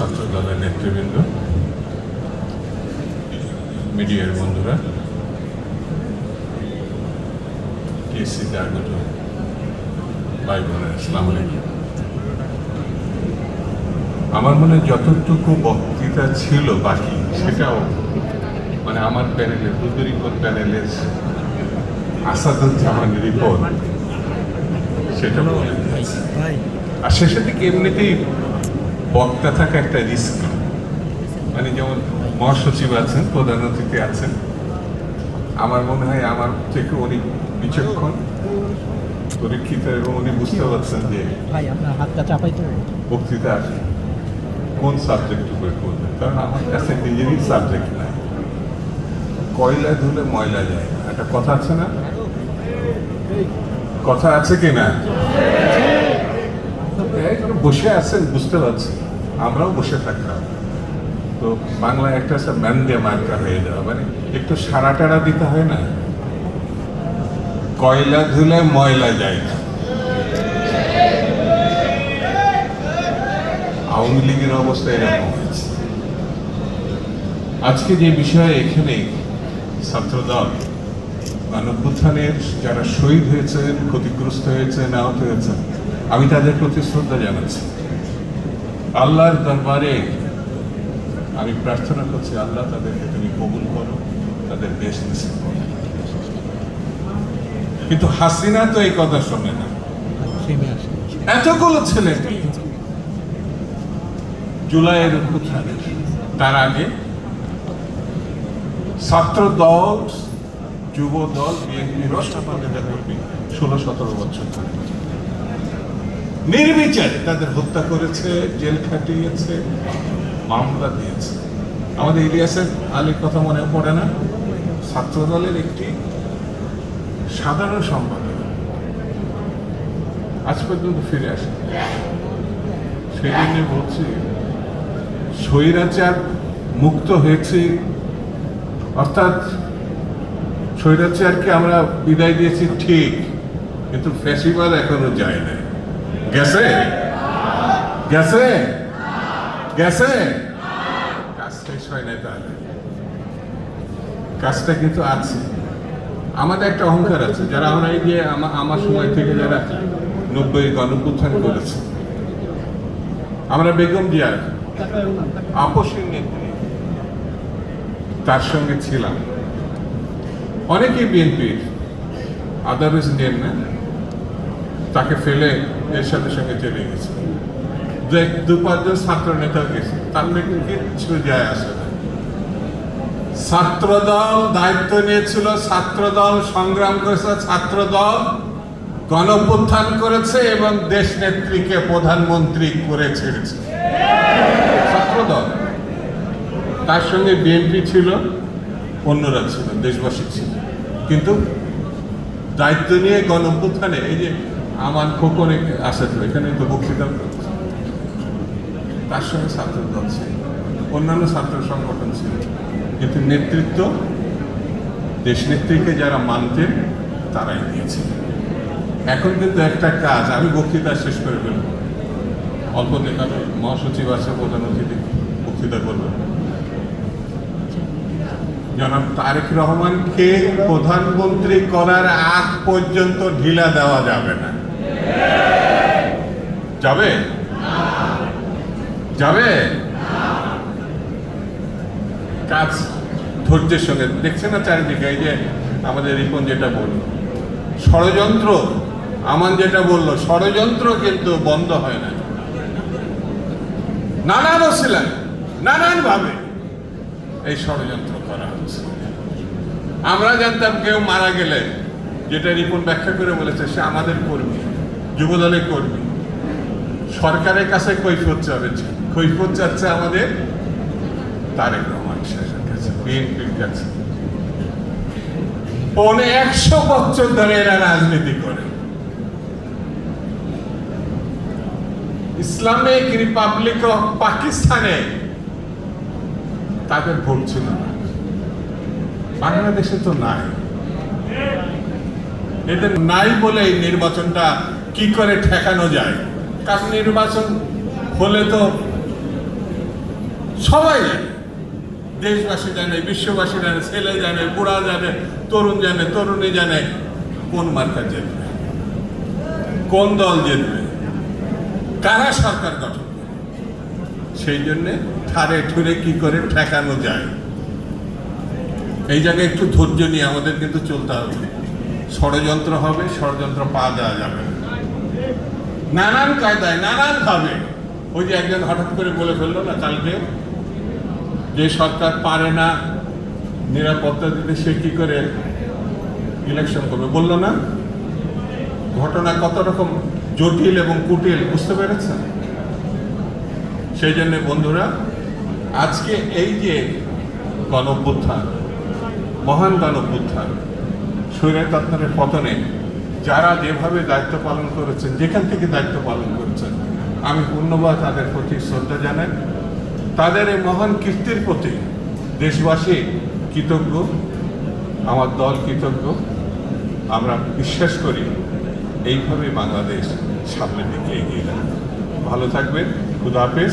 ছাত্র দলের নেতৃবৃন্দ মিডিয়ার বন্ধুরা টিএসসিতে আগত ভাই বোনের ইসলাম আলাইকুম আমার মনে যতটুকু বক্তৃতা ছিল বাকি সেটাও মানে আমার প্যানেলের দুদুরিপন প্যানেলের আসাদুজ্জামান রিপোর্ট সেটা বলে দিয়েছে। আর শেষের দিকে এমনিতেই বক্তা থাকা একটা রিস্ক মানে যেমন মহাসচিব আছেন প্রধান অতিথি আছেন আমার মনে হয় আমার থেকে উনি বিচক্ষণ পরীক্ষিত এবং উনি বুঝতে পারছেন যে ভাই আপনার হাতটা চাপাই তো। বক্তৃতা কোন সাবজেক্ট উপরে করবে কারণ আমার কাছে নিজেরই সাবজেক্ট নাই। কয়লা ধুলে ময়লা যায়। একটা কথা আছে না? কথা আছে কি না? বসে আছেন বুঝতে পারছি। আমরাও বসে থাকতাম। তো বাংলায় একটা আছে ম্যান্ডে মার্কা হয়ে যাওয়া মানে একটু সারা টাড়া দিতে হয় না? কয়লা ধুলে ময়লা যায় না। আওয়ামী লীগের অবস্থা এরকম হয়েছে। আজকে যে বিষয়ে এখানে ছাত্রদল মানবুত্থানের যারা শহীদ হয়েছেন, ক্ষতিগ্রস্ত হয়েছেন, আহত হয়েছেন আমি তাদের প্রতি শ্রদ্ধা জানাচ্ছি। আল্লাহর দরবারে আমি প্রার্থনা করছি, আল্লাহ তাদেরকে তুমি কবুল করো, তাদের দেশ নসিব করো। কিন্তু হাসিনা তো এই কথা শোনে না। এতগুলো ছেলে জুলাইয়ের তার আগে ছাত্র দল যুব দল বিএনপি কর্মী ষোলো, সতেরো বছর ধরে। নির্বিচারে তাদের হত্যা করেছে, জেল খাটিয়েছে, মামলা দিয়েছে। আমাদের ইলিয়াসের আলীর কথা মনে পড়ে না? ছাত্র দলের একটি সাধারণ সম্পাদক। আজ পর্যন্ত ফিরে আসে সেই জন্য বলছি, স্বৈরাচার মুক্ত হয়েছে। অর্থাৎ স্বৈরাচারকে আমরা বিদায় দিয়েছি ঠিক, কিন্তু ফেসিবাদ এখনও যায় না গেছে গেছে গেছে কাজ শেষ হয় নাই তাহলে কাজটা কিন্তু আছে। আমাদের একটা অহংকার আছে। যারা আমরা এই যে আমা- আমার সময় থেকে যারা নব্বই গণপুত্থান করেছে, আমরা বেগম জিয়ার আপসের নেত্রী। তার সঙ্গে ছিলাম। অনেকেই বিএনপির। আদারওয়াইজ নেন না ফেলে এর সাথে সঙ্গে চলে গেছে। দু পাঁচজন ছাত্র নেতা গেছে, তার নাকি কিচ্ছু যায় আসে না। ছাত্রদল দায়িত্ব নিয়েছিল, ছাত্রদল সংগ্রাম করেছে, ছাত্রদল গণপুত্থান করেছে এবং দেশ নেত্রীকে প্রধানমন্ত্রী করে ছেড়েছে। ছাত্রদল। তার সঙ্গে বিএনপি ছিল, অন্যরা ছিল, দেশবাসী ছিল। কিন্তু দায়িত্ব নিয়ে গণপুত্থানে, এই যে আমার খোকনে আসে তো, এখানে তো বক্তৃতা তার সঙ্গে ছাত্র দল ছিল। অন্যান্য ছাত্র সংগঠন ছিল। কিন্তু নেতৃত্ব দেশনেত্রীকে যারা মানতেন, তারাই দিয়েছে। এখন কিন্তু একটা কাজ, আমি বক্তৃতা শেষ করে ফেলব। অল্প দেখানো মহাসচিব আছে, প্রধান অতিথি, বক্তৃতা করবে। জনাব তারেক রহমানকে প্রধানমন্ত্রী করার আগ পর্যন্ত ঢিলা দেওয়া যাবে না। যাবে? যাবে? কাজ ধৈর্যের সঙ্গে। দেখছেন না চারিদিকে? এই যে আমাদের রিপন যেটা বলল। ষড়যন্ত্র, আমান যেটা বলল, ষড়যন্ত্র কিন্তু বন্ধ হয় না। নানান ওসিলায় নানান ভাবে এই ষড়যন্ত্র করা হচ্ছে। আমরা জানতাম কেউ মারা গেলে, যেটা রিপন ব্যাখ্যা করে বলেছে, সে আমাদের কর্মী। যুবদলের কর্মী। সরকারের কাছে কৈফত চাবে কৈফত চাচ্ছে আমাদের তারেক রহমান সাহেবের কাছে, বিএনপির কাছে। পৌনে একশো বছর ধরে এরা রাজনীতি করে। ইসলামিক রিপাবলিক অফ পাকিস্তানে তাদের ভোট ছিল না। বাংলাদেশে তো নাই। এদের নাই বলে এই নির্বাচনটা কি করে ঠেকানো যায়? কারণ নির্বাচন হলে তো সবাই জানে। দেশবাসী জানে, বিশ্ববাসী জানে, ছেলে জানে, বুড়া জানে, তরুণ জানে, তরুণী জানে, কোন মার্কা জিতবে? কোন দল জিতবে? কারা সরকার গঠন করবে? সেই জন্যে ঠারে ঠুরে কি করে ঠেকানো যায়? এই জায়গায় একটু ধৈর্য নিয়ে আমাদের কিন্তু চলতে হবে। ষড়যন্ত্র হবে, ষড়যন্ত্র পা দেওয়া যাবে। নানান কায়দায় নানান ভাবে ওই যে একজন হঠাৎ করে বলে ফেলল না কালকে, যে সরকার পারে না নিরাপত্তা দিতে, সে কি করে ইলেকশন করবে? বলল না। ঘটনা কত রকম জটিল এবং কুটিল, বুঝতে পেরেছেন? সেই জন্য বন্ধুরা, আজকে এই যে গণভ্যুত্থান মহান গণভ্যুত্থান স্বৈরতত্ত্বের পতনে যারা যেভাবে দায়িত্ব পালন করেছেন, যেখান থেকে দায়িত্ব পালন করেছেন, আমি পূর্ণবা তাদের প্রতি শ্রদ্ধা জানাই। তাদের এই মহান কীর্তির প্রতি দেশবাসী কৃতজ্ঞ, আমার দল কৃতজ্ঞ। আমরা বিশ্বাস করি এইভাবে বাংলাদেশ সামনের দিকে এগিয়ে যাবে। ভালো থাকবেন, খুদা হাফেজ।